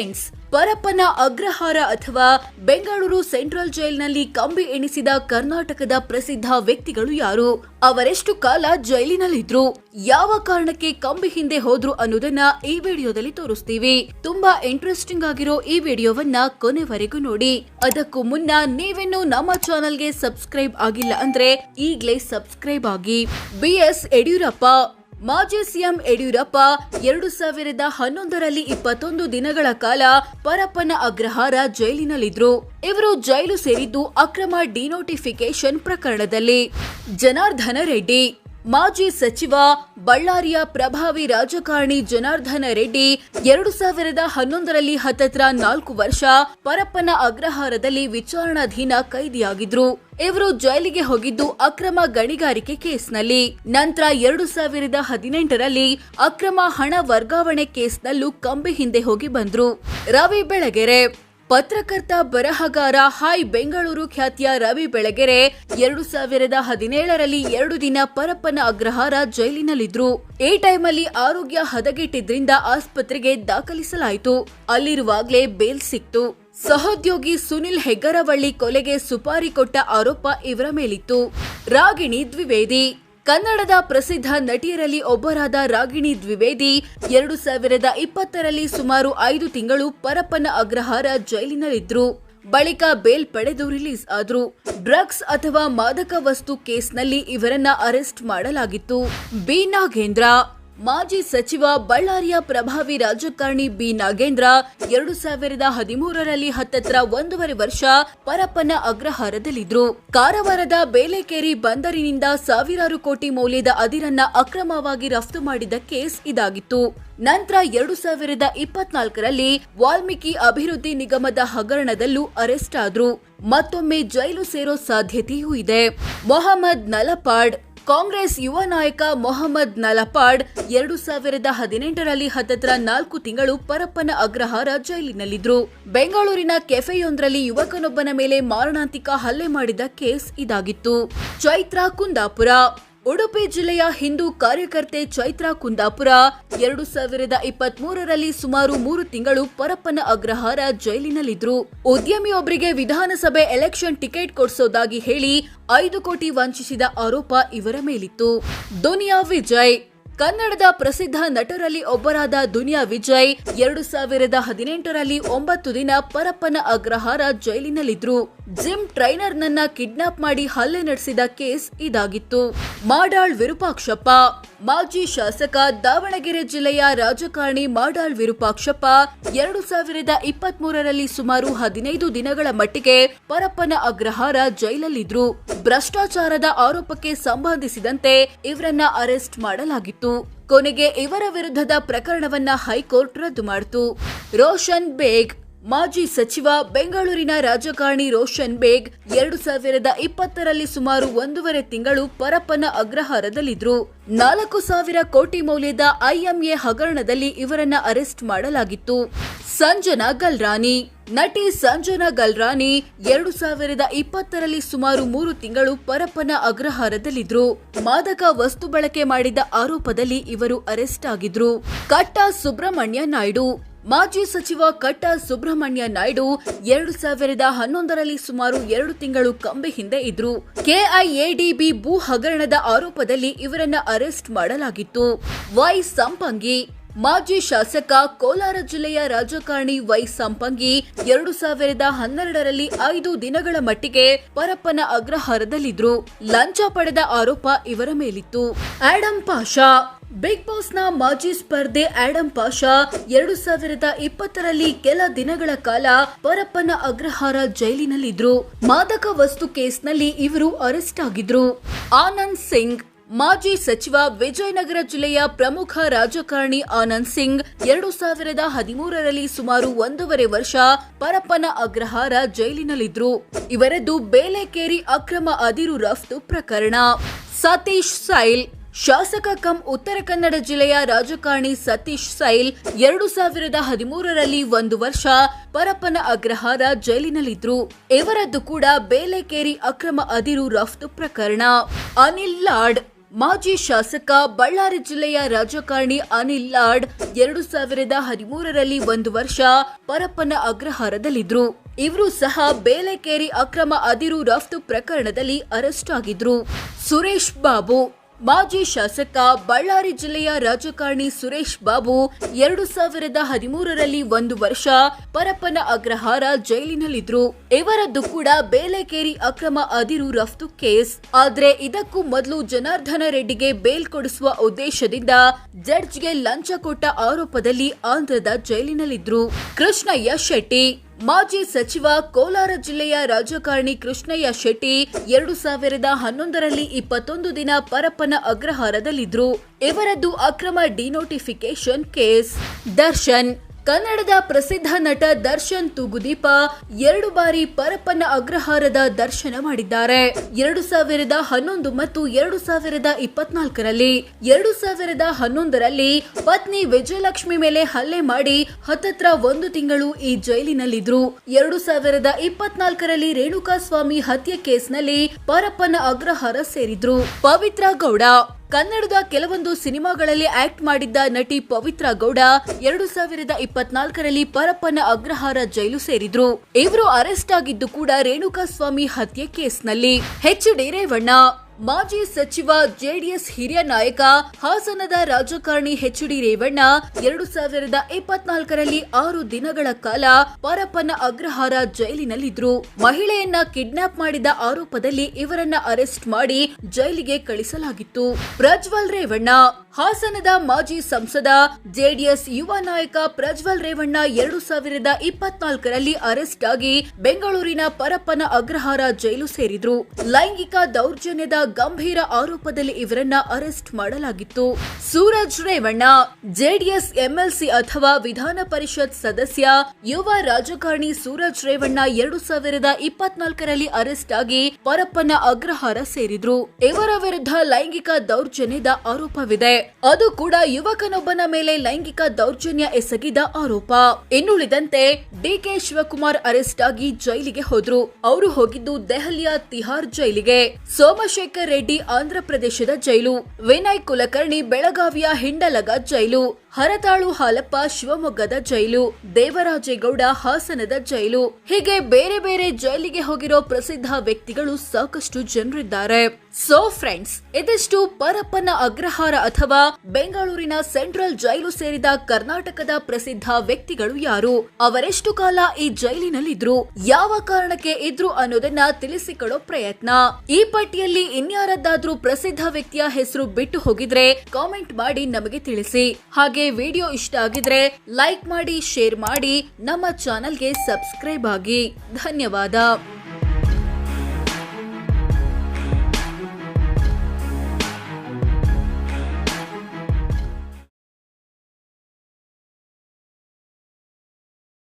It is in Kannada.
ಫ್ರೆಂಡ್ಸ್ ಪರಪ್ಪನ ಅಗ್ರಹಾರ ಅಥವಾ ಬೆಂಗಳೂರು ಸೆಂಟ್ರಲ್ ಜೈಲಿನಲ್ಲಿ ಕಂಬಿ ಎಣಿಸಿದ ಕರ್ನಾಟಕದ ಪ್ರಸಿದ್ಧ ವ್ಯಕ್ತಿಗಳು ಯಾರು? ಅವರೆಷ್ಟು ಕಾಲ ಜೈಲಿನಲ್ಲಿದ್ರು? ಯಾವ ಕಾರಣಕ್ಕೆ ಕಂಬಿ ಹಿಂದೆ ಹೋದ್ರು ಅನ್ನೋದನ್ನ ಈ ವಿಡಿಯೋದಲ್ಲಿ ತೋರಿಸ್ತೀವಿ. ತುಂಬಾ ಇಂಟ್ರೆಸ್ಟಿಂಗ್ ಆಗಿರೋ ಈ ವಿಡಿಯೋವನ್ನ ಕೊನೆವರೆಗೂ ನೋಡಿ. ಅದಕ್ಕೂ ಮುನ್ನ ನೀವಿನ್ನು ನಮ್ಮ ಚಾನೆಲ್ಗೆ ಸಬ್ಸ್ಕ್ರೈಬ್ ಆಗಿಲ್ಲ ಅಂದ್ರೆ ಈಗ್ಲೇ ಸಬ್ಸ್ಕ್ರೈಬ್ ಆಗಿ. ಬಿ ಎಸ್ ಯಡಿಯೂರಪ್ಪ ಮಾಜಿ ಸಿಎಂ ಯಡಿಯೂರಪ್ಪ ಎರಡು ಸಾವಿರದ ಹನ್ನೊಂದರಲ್ಲಿ ಇಪ್ಪತ್ತೊಂದು ದಿನಗಳ ಕಾಲ ಪರಪ್ಪನ ಅಗ್ರಹಾರ ಜೈಲಿನಲ್ಲಿದ್ರು. ಇವರು ಜೈಲು ಸೇರಿದ್ದು ಅಕ್ರಮ ಡಿನೋಟಿಫಿಕೇಶನ್ ಪ್ರಕರಣದಲ್ಲಿ. ಜನಾರ್ದನ ರೆಡ್ಡಿ ಮಾಜಿ ಸಚಿವ, ಬಳ್ಳಾರಿಯ ಪ್ರಭಾವಿ ರಾಜಕಾರಣಿ ಜನಾರ್ದನ ರೆಡ್ಡಿ ಎರಡು ಸಾವಿರದ ಹನ್ನೊಂದರಲ್ಲಿ ಹತ್ತತ್ರ ನಾಲ್ಕು ವರ್ಷ ಪರಪ್ಪನ ಅಗ್ರಹಾರದಲ್ಲಿ ವಿಚಾರಣಾಧೀನ ಕೈದಿಯಾಗಿದ್ರು. ಇವರು ಜೈಲಿಗೆ ಹೋಗಿದ್ದು ಅಕ್ರಮ ಗಣಿಗಾರಿಕೆ ಕೇಸ್ನಲ್ಲಿ. ನಂತರ ಎರಡು ಸಾವಿರದ ಹದಿನೆಂಟರಲ್ಲಿ ಅಕ್ರಮ ಹಣ ವರ್ಗಾವಣೆ ಕೇಸ್ನಲ್ಲೂ ಕಂಬಿ ಹಿಂದೆ ಹೋಗಿ ಬಂದ್ರು. ರವಿ ಬೆಳಗೆರೆ. ಪತ್ರಕರ್ತ ಬರಹಗಾರ ಹಾಯ್ ಬೆಂಗಳೂರು ಖ್ಯಾತಿಯ ರವಿ ಬೆಳಗೆರೆ ಎರಡು ಸಾವಿರದ ಹದಿನೇಳರಲ್ಲಿ ಎರಡು ದಿನ ಪರಪ್ಪನ ಅಗ್ರಹಾರ ಜೈಲಿನಲ್ಲಿದ್ರು. ಈ ಟೈಮಲ್ಲಿ ಆರೋಗ್ಯ ಹದಗೆಟ್ಟಿದ್ರಿಂದ ಆಸ್ಪತ್ರೆಗೆ ದಾಖಲಿಸಲಾಯಿತು. ಅಲ್ಲಿರುವಾಗಲೇ ಬೇಲ್ ಸಿಕ್ತು. ಸಹೋದ್ಯೋಗಿ ಸುನಿಲ್ ಹೆಗ್ಗರವಳ್ಳಿ ಕೊಲೆಗೆ ಸುಪಾರಿ ಕೊಟ್ಟ ಆರೋಪ ಇವರ ಮೇಲಿತ್ತು. ರಾಗಿಣಿ ದ್ವಿವೇದಿ. ಕನ್ನಡದ ಪ್ರಸಿದ್ಧ ನಟಿಯರಲ್ಲಿ ಒಬ್ಬರಾದ ರಾಗಿಣಿ ದ್ವಿವೇದಿ ಎರಡು ಸಾವಿರದ ಇಪ್ಪತ್ತರಲ್ಲಿ ಸುಮಾರು ಐದು ತಿಂಗಳು ಪರಪ್ಪನ ಅಗ್ರಹಾರ ಜೈಲಿನಲ್ಲಿದ್ರು. ಬಳಿಕ ಬೇಲ್ ಪಡೆದು ರಿಲೀಸ್ ಆದ್ರು. ಡ್ರಗ್ಸ್ ಅಥವಾ ಮಾದಕ ವಸ್ತು ಕೇಸ್ನಲ್ಲಿ ಇವರನ್ನ ಅರೆಸ್ಟ್ ಮಾಡಲಾಗಿತ್ತು. ಬಿ ನಾಗೇಂದ್ರ ಮಾಜಿ ಸಚಿವ ಬಳ್ಳಾರಿಯ ಪ್ರಭಾವಿ ರಾಜಕಾರಣಿ ಬಿ. ನಾಗೇಂದ್ರ ಎರಡು ಸಾವಿರದ ಹದಿಮೂರರಲ್ಲಿ ಹತ್ತತ್ರ ಒಂದೂವರೆ ವರ್ಷ ಪರಪ್ಪನ ಅಗ್ರಹಾರದಲ್ಲಿದ್ರು. ಕಾರವಾರದ ಬೇಲೆಕೇರಿ ಬಂದರಿನಿಂದ ಸಾವಿರಾರು ಕೋಟಿ ಮೌಲ್ಯದ ಅದಿರನ್ನ ಅಕ್ರಮವಾಗಿ ರಫ್ತು ಮಾಡಿದ ಕೇಸ್ ಇದಾಗಿತ್ತು. ನಂತರ ಎರಡು ಸಾವಿರದ ಇಪ್ಪತ್ನಾಲ್ಕರಲ್ಲಿ ವಾಲ್ಮೀಕಿ ಅಭಿವೃದ್ಧಿ ನಿಗಮದ ಹಗರಣದಲ್ಲೂ ಅರೆಸ್ಟ್ ಆದ್ರು ಮತ್ತೊಮ್ಮೆ ಜೈಲು ಸೇರೋ ಸಾಧ್ಯತೆಯೂ ಇದೆ. ಮೊಹಮ್ಮದ್ ನಲಪಾಡ್ ಕಾಂಗ್ರೆಸ್ ಯುವ ನಾಯಕ ಮೊಹಮ್ಮದ್ ನಲಪಾಡ್ ಎರಡು ಸಾವಿರದ ಹದಿನೆಂಟರಲ್ಲಿ ಹತ್ತತ್ರ ನಾಲ್ಕು ತಿಂಗಳು ಪರಪ್ಪನ ಅಗ್ರಹಾರ ಜೈಲಿನಲ್ಲಿದ್ದರು ಬೆಂಗಳೂರಿನ ಕೆಫೆಯೊಂದರಲ್ಲಿ ಯುವಕನೊಬ್ಬನ ಮೇಲೆ ಮಾರಣಾಂತಿಕ ಹಲ್ಲೆ ಮಾಡಿದ ಕೇಸ್ ಇದಾಗಿತ್ತು. ಚೈತ್ರಾ ಕುಂದಾಪುರ. ಉಡುಪಿ ಜಿಲ್ಲೆಯ ಹಿಂದೂ ಕಾರ್ಯಕರ್ತೆ ಚೈತ್ರಾ ಕುಂದಾಪುರ ಎರಡು ಸಾವಿರದ ಇಪ್ಪತ್ತ್ ಮೂರರಲ್ಲಿ ಸುಮಾರು ಮೂರು ತಿಂಗಳು ಪರಪ್ಪನ ಅಗ್ರಹಾರ ಜೈಲಿನಲ್ಲಿದ್ರು. ಉದ್ಯಮಿಯೊಬ್ಬರಿಗೆ ವಿಧಾನಸಭೆ ಎಲೆಕ್ಷನ್ ಟಿಕೆಟ್ ಕೊಡಿಸೋದಾಗಿ ಹೇಳಿ ಐದು ಕೋಟಿ ವಂಚಿಸಿದ ಆರೋಪ ಇವರ ಮೇಲಿತ್ತು. ದುನಿಯಾ ವಿಜಯ್ ಕನ್ನಡದ ಪ್ರಸಿದ್ಧ ನಟರಲ್ಲಿ ಒಬ್ಬರಾದ ದುನಿಯಾ ವಿಜಯ್ ಎರಡು ಸಾವಿರದ ಹದಿನೆಂಟರಲ್ಲಿ ಒಂಬತ್ತು ದಿನ ಪರಪ್ಪನ ಅಗ್ರಹಾರ ಜೈಲಿನಲ್ಲಿದ್ರು. ಜಿಮ್ ಟ್ರೈನರ್ ನನ್ನ ಕಿಡ್ನಾಪ್ ಮಾಡಿ ಹಲ್ಲೆ ನಡೆಸಿದ ಕೇಸ್ ಇದಾಗಿತ್ತು. ಮಾಡಾಳ್ ವಿರೂಪಾಕ್ಷಪ್ಪ. ಮಾಜಿ ಶಾಸಕ ದಾವಣಗೆರೆ ಜಿಲ್ಲೆಯ ರಾಜಕಾರಣಿ ಮಾಡಾಳ್ ವಿರೂಪಾಕ್ಷಪ್ಪ ಎರಡು ಸಾವಿರದ ಇಪ್ಪತ್ತ್ ಮೂರರಲ್ಲಿ ಸುಮಾರು ಹದಿನೈದು ದಿನಗಳ ಮಟ್ಟಿಗೆ ಪರಪ್ಪನ ಅಗ್ರಹಾರ ಜೈಲಲ್ಲಿದ್ರು. ಭ್ರಷ್ಟಾಚಾರದ ಆರೋಪಕ್ಕೆ ಸಂಬಂಧಿಸಿದಂತೆ ಇವರನ್ನ ಅರೆಸ್ಟ್ ಮಾಡಲಾಗಿತ್ತು. ಕೊನೆಗೆ ಇವರ ವಿರುದ್ಧದ ಪ್ರಕರಣವನ್ನ ಹೈಕೋರ್ಟ್ ರದ್ದು ಮಾಡಿತು. ರೋಷನ್ ಬೇಗ್ ಮಾಜಿ ಸಚಿವ ಬೆಂಗಳೂರಿನ ರಾಜಕಾರಣಿ ರೋಷನ್ ಬೇಗ್ ಎರಡು ಸಾವಿರದ ಇಪ್ಪತ್ತರಲ್ಲಿ ಸುಮಾರು ಒಂದೂವರೆ ತಿಂಗಳು ಪರಪ್ಪನ ಅಗ್ರಹಾರದಲ್ಲಿದ್ರು. ನಾಲ್ಕು ಸಾವಿರ ಕೋಟಿ ಮೌಲ್ಯದ ಐಎಂಎ ಹಗರಣದಲ್ಲಿ ಇವರನ್ನ ಅರೆಸ್ಟ್ ಮಾಡಲಾಗಿತ್ತು. ಸಂಜನಾ ಗಲ್ರಾನಿ. ನಟಿ ಸಂಜನಾ ಗಲ್ರಾನಿ ಎರಡು ಸಾವಿರದ ಇಪ್ಪತ್ತರಲ್ಲಿ ಸುಮಾರು ಮೂರು ತಿಂಗಳು ಪರಪ್ಪನ ಅಗ್ರಹಾರದಲ್ಲಿದ್ರು. ಮಾದಕ ವಸ್ತು ಬಳಕೆ ಮಾಡಿದ ಆರೋಪದಲ್ಲಿ ಇವರು ಅರೆಸ್ಟ್ ಆಗಿದ್ರು. ಕಟ್ಟ ಸುಬ್ರಹ್ಮಣ್ಯ ನಾಯ್ಡು. ಮಾಜಿ ಸಚಿವ ಕಟ್ಟ ಸುಬ್ರಹ್ಮಣ್ಯ ನಾಯ್ಡು ಎರಡು ಸಾವಿರದ ಹನ್ನೊಂದರಲ್ಲಿ ಸುಮಾರು ಎರಡು ತಿಂಗಳು ಕಂಬಿ ಹಿಂದೆ ಇದ್ರು. ಕೆಐಎಡಿಬಿ ಭೂ ಹಗರಣದ ಆರೋಪದಲ್ಲಿ ಇವರನ್ನ ಅರೆಸ್ಟ್ ಮಾಡಲಾಗಿತ್ತು. ವೈ ಸಂಪಂಗಿ, ಮಾಜಿ ಶಾಸಕ ಕೋಲಾರ ಜಿಲ್ಲೆಯ ರಾಜಕಾರಣಿ ವೈ ಸಂಪಂಗಿ ಎರಡು ಸಾವಿರದ ಹನ್ನೆರಡರಲ್ಲಿ ಐದು ದಿನಗಳ ಮಟ್ಟಿಗೆ ಪರಪ್ಪನ ಅಗ್ರಹಾರದಲ್ಲಿದ್ರು. ಲಂಚ ಪಡೆದ ಆರೋಪ ಇವರ ಮೇಲಿತ್ತು. ಆಡಂ ಪಾಷಾ ಬಿಗ್ ಬಾಸ್ನ ಮಾಜಿ ಸ್ಪರ್ಧೆ ಆಡಂ ಪಾಷಾ ಎರಡು ಸಾವಿರದ ಇಪ್ಪತ್ತರಲ್ಲಿ ಕೆಲ ದಿನಗಳ ಕಾಲ ಪರಪ್ಪನ ಅಗ್ರಹಾರ ಜೈಲಿನಲ್ಲಿದ್ರು. ಮಾದಕ ವಸ್ತು ಕೇಸ್ನಲ್ಲಿ ಇವರು ಅರೆಸ್ಟ್ ಆಗಿದ್ರು. ಆನಂದ್ ಸಿಂಗ್, ಮಾಜಿ ಸಚಿವ ವಿಜಯನಗರ ಜಿಲ್ಲೆಯ ಪ್ರಮುಖ ರಾಜಕಾರಣಿ ಆನಂದ್ ಸಿಂಗ್, ಎರಡು ಸಾವಿರದ ಹದಿಮೂರರಲ್ಲಿ ಸುಮಾರು ಒಂದೂವರೆ ವರ್ಷ ಪರಪ್ಪನ ಅಗ್ರಹಾರ ಜೈಲಿನಲ್ಲಿದ್ರು. ಇವರದ್ದು ಬೇಲೆಕೇರಿ ಅಕ್ರಮ ಅದಿರು ರಫ್ತು ಪ್ರಕರಣ. ಸತೀಶ್ ಸೈಲ್ ಶಾಸಕ ಕಂ ಉತ್ತರ ಕನ್ನಡ ಜಿಲ್ಲೆಯ ರಾಜಕಾರಣಿ ಸತೀಶ್ ಸೈಲ್ ಎರಡು ಸಾವಿರದ ಹದಿಮೂರರಲ್ಲಿ ಒಂದು ವರ್ಷ ಪರಪ್ಪನ ಅಗ್ರಹಾರ ಜೈಲಿನಲ್ಲಿದ್ರು. ಇವರದ್ದು ಕೂಡ ಬೇಲೆಕೇರಿ ಅಕ್ರಮ ಅದಿರು ರಫ್ತು ಪ್ರಕರಣ. ಅನಿಲ್ ಲಾಡ್, ಮಾಜಿ ಶಾಸಕ, ಬಳ್ಳಾರಿ ಜಿಲ್ಲೆಯ ರಾಜಕಾರಣಿ ಅನಿಲ್ ಲಾಡ್ ಎರಡು ಸಾವಿರದ ಹದಿಮೂರರಲ್ಲಿ ಒಂದು ವರ್ಷ ಪರಪ್ಪನ ಅಗ್ರಹಾರದಲ್ಲಿದ್ರು. ಇವರು ಸಹ ಬೇಲೆಕೇರಿ ಅಕ್ರಮ ಅದಿರು ರಫ್ತು ಪ್ರಕರಣದಲ್ಲಿ ಅರೆಸ್ಟ್ ಆಗಿದ್ರು. ಸುರೇಶ್ ಬಾಬು ಮಾಜಿ ಶಾಸಕ ಬಳ್ಳಾರಿ ಜಿಲ್ಲೆಯ ರಾಜಕಾರಣಿ ಸುರೇಶ್ ಬಾಬು ಎರಡು ಸಾವಿರದ ಹದಿಮೂರರಲ್ಲಿ ಒಂದು ವರ್ಷ ಪರಪ್ಪನ ಅಗ್ರಹಾರ ಜೈಲಿನಲ್ಲಿದ್ರು. ಇವರದ್ದು ಕೂಡ ಬೇಲೆಕೇರಿ ಅಕ್ರಮ ಅದಿರು ರಫ್ತು ಕೇಸ್. ಆದ್ರೆ ಇದಕ್ಕೂ ಮೊದಲು ಜನಾರ್ದನ ರೆಡ್ಡಿಗೆ ಬೇಲ್ ಕೊಡಿಸುವ ಉದ್ದೇಶದಿಂದ ಜಡ್ಜ್ಗೆ ಲಂಚ ಕೊಟ್ಟ ಆರೋಪದಲ್ಲಿ ಆಂಧ್ರದ ಜೈಲಿನಲ್ಲಿದ್ರು. ಕೃಷ್ಣಯ್ಯ ಶೆಟ್ಟಿ ಮಾಜಿ ಸಚಿವ ಕೋಲಾರ ಜಿಲ್ಲೆಯ ರಾಜಕಾರಣಿ ಕೃಷ್ಣಯ್ಯ ಶೆಟ್ಟಿ ಎರಡು ಸಾವಿರದ ಹನ್ನೊಂದರಲ್ಲಿ ಇಪ್ಪತ್ತೊಂದು ದಿನ ಪರಪ್ಪನ ಅಗ್ರಹಾರದಲ್ಲಿದ್ದರು ಇವರದ್ದು ಅಕ್ರಮ ಡಿನೋಟಿಫಿಕೇಶನ್ ಕೇಸ್. ದರ್ಶನ್ ಕನ್ನಡದ ಪ್ರಸಿದ್ಧ ನಟ ದರ್ಶನ್ ತೂಗುದೀಪ ಎರಡು ಬಾರಿ ಪರಪ್ಪನ ಅಗ್ರಹಾರದ ದರ್ಶನ ಮಾಡಿದ್ದಾರೆ. ಎರಡು ಸಾವಿರದ ಹನ್ನೊಂದು ಮತ್ತು ಎರಡು ಸಾವಿರದ ಇಪ್ಪತ್ನಾಲ್ಕರಲ್ಲಿ, ಎರಡು ಸಾವಿರದ ಹನ್ನೊಂದರಲ್ಲಿ ಪತ್ನಿ ವಿಜಯಲಕ್ಷ್ಮಿ ಮೇಲೆ ಹಲ್ಲೆ ಮಾಡಿ ಹತ್ತತ್ರ ಒಂದು ತಿಂಗಳು ಈ ಜೈಲಿನಲ್ಲಿದ್ರು. ಎರಡು ಸಾವಿರದ ಇಪ್ಪತ್ನಾಲ್ಕರಲ್ಲಿ ರೇಣುಕಾಸ್ವಾಮಿ ಹತ್ಯೆ ಕೇಸ್ನಲ್ಲಿ ಪರಪ್ಪನ ಅಗ್ರಹಾರ ಸೇರಿದ್ರು. ಪವಿತ್ರ ಗೌಡ ಕನ್ನಡದ ಕೆಲವೊಂದು ಸಿನಿಮಾಗಳಲ್ಲಿ ಆಕ್ಟ್ ಮಾಡಿದ್ದ ನಟಿ ಪವಿತ್ರ ಗೌಡ ಎರಡು ಸಾವಿರದ ಇಪ್ಪತ್ನಾಲ್ಕರಲ್ಲಿ ಪರಪ್ಪನ ಅಗ್ರಹಾರ ಜೈಲು ಸೇರಿದ್ರು. ಇವರು ಅರೆಸ್ಟ್ ಆಗಿದ್ದು ಕೂಡ ರೇಣುಕಾಸ್ವಾಮಿ ಹತ್ಯೆ ಕೇಸ್ನಲ್ಲಿ. H D Revanna. ಮಾಜಿ ಸಚಿವ ಜೆಡಿಎಸ್ ಹಿರಿಯ ನಾಯಕ ಹಾಸನದ ರಾಜಕಾರಣಿ ಎಚ್ ಡಿ ರೇವಣ್ಣ ಎರಡು ಸಾವಿರದ ಇಪ್ಪತ್ನಾಲ್ಕರಲ್ಲಿ ಆರು ದಿನಗಳ ಕಾಲ ಪರಪ್ಪನ ಅಗ್ರಹಾರ ಜೈಲಿನಲ್ಲಿದ್ರು. ಮಹಿಳೆಯನ್ನ ಕಿಡ್ನಾಪ್ ಮಾಡಿದ ಆರೋಪದಲ್ಲಿ ಇವರನ್ನ ಅರೆಸ್ಟ್ ಮಾಡಿ ಜೈಲಿಗೆ ಕಳಿಸಲಾಗಿತ್ತು. ಪ್ರಜ್ವಲ್ ರೇವಣ್ಣ ಹಾಸನದ ಮಾಜಿ ಸಂಸದ ಜೆಡಿಎಸ್ ಯುವ ನಾಯಕ ಪ್ರಜ್ವಲ್ ರೇವಣ್ಣ ಎರಡು ಸಾವಿರದ ಇಪ್ಪತ್ನಾಲ್ಕರಲ್ಲಿ ಅರೆಸ್ಟ್ ಆಗಿ ಬೆಂಗಳೂರಿನ ಪರಪ್ಪನ ಅಗ್ರಹಾರ ಜೈಲು ಸೇರಿದ್ರು. ಲೈಂಗಿಕ ದೌರ್ಜನ್ಯದ ಗಂಭೀರ ಆರೋಪದಲ್ಲಿ ಇವರನ್ನ ಅರೆಸ್ಟ್ ಮಾಡಲಾಗಿತ್ತು. ಸೂರಜ್ ರೇವಣ್ಣ, ಜೆಡಿಎಸ್ ಎಂಎಲ್ಸಿ ಅಥವಾ ವಿಧಾನ ಪರಿಷತ್ ಸದಸ್ಯ, ಯುವ ರಾಜಕಾರಣಿ ಸೂರಜ್ ರೇವಣ್ಣ ಎರಡು ಸಾವಿರದ ಇಪ್ಪತ್ನಾಲ್ಕರಲ್ಲಿ ಅರೆಸ್ಟ್ ಆಗಿ ಪರಪ್ಪನ ಅಗ್ರಹಾರ ಸೇರಿದ್ರು. ಇವರ ವಿರುದ್ಧ ಲೈಂಗಿಕ ದೌರ್ಜನ್ಯದ ಆರೋಪವಿದೆ. ಅದು ಕೂಡ ಯುವಕನೊಬ್ಬನ ಮೇಲೆ ಲೈಂಗಿಕ ದೌರ್ಜನ್ಯ ಎಸಗಿದ ಆರೋಪ. ಇನ್ನುಳಿದಂತೆ, ಡಿಕೆ ಶಿವಕುಮಾರ್ ಅರೆಸ್ಟ್ ಆಗಿ ಜೈಲಿಗೆ ಹೋದ್ರು. ಅವರು ಹೋಗಿದ್ದು ದೆಹಲಿಯ ತಿಹಾರ್ ಜೈಲಿಗೆ. ಸೋಮಶೇಖರ್ ರೆಡ್ಡಿ ಆಂಧ್ರಪ್ರದೇಶದ ಜೈಲು. ವಿನಯ್ ಕುಲಕರ್ಣಿ ಬೆಳಗಾವಿಯ ಹಿಂಡಲಗ ಜೈಲು. ಹರತಾಳು ಹಾಲಪ್ಪ ಶಿವಮೊಗ್ಗದ ಜೈಲು, ದೇವರಾಜೇಗೌಡ ಹಾಸನದ ಜೈಲು. ಹೀಗೆ ಬೇರೆ ಬೇರೆ ಜೈಲಿಗೆ ಹೋಗಿರೋ ಪ್ರಸಿದ್ಧ ವ್ಯಕ್ತಿಗಳು ಸಾಕಷ್ಟು ಜನರಿದ್ದಾರೆ. ಸೊ ಫ್ರೆಂಡ್ಸ್ ಇದಿಷ್ಟು ಪರಪ್ಪನ ಅಗ್ರಹಾರ ಅಥವಾ ಬೆಂಗಳೂರಿನ ಸೆಂಟ್ರಲ್ ಜೈಲು ಸೇರಿದ ಕರ್ನಾಟಕದ ಪ್ರಸಿದ್ಧ ವ್ಯಕ್ತಿಗಳು ಯಾರು? ಅವರೆಷ್ಟು ಕಾಲ ಈ ಜೈಲಿನಲ್ಲಿದ್ರು? ಯಾವ ಕಾರಣಕ್ಕೆ ಇದ್ರು ಅನ್ನೋದನ್ನ ತಿಳಿಸಿಕೊಡೋ ಪ್ರಯತ್ನ. ಈ ಪಟ್ಟಿಯಲ್ಲಿ ಇನ್ಯಾರದ್ದಾದ್ರೂ ಪ್ರಸಿದ್ಧ ವ್ಯಕ್ತಿಯ ಹೆಸರು ಬಿಟ್ಟು ಹೋಗಿದ್ರೆ ಕಾಮೆಂಟ್ ಮಾಡಿ ನಮಗೆ ತಿಳಿಸಿ. ಹಾಗೆ ವಿಡಿಯೋ ಇಷ್ಟ ಆಗಿದ್ರೆ ಲೈಕ್ ಮಾಡಿ ಶೇರ್ ಮಾಡಿ ನಮ್ಮ ಚಾನಲ್ಗೆ ಸಬ್ಸ್ಕ್ರೈಬ್ ಆಗಿ. ಧನ್ಯವಾದ.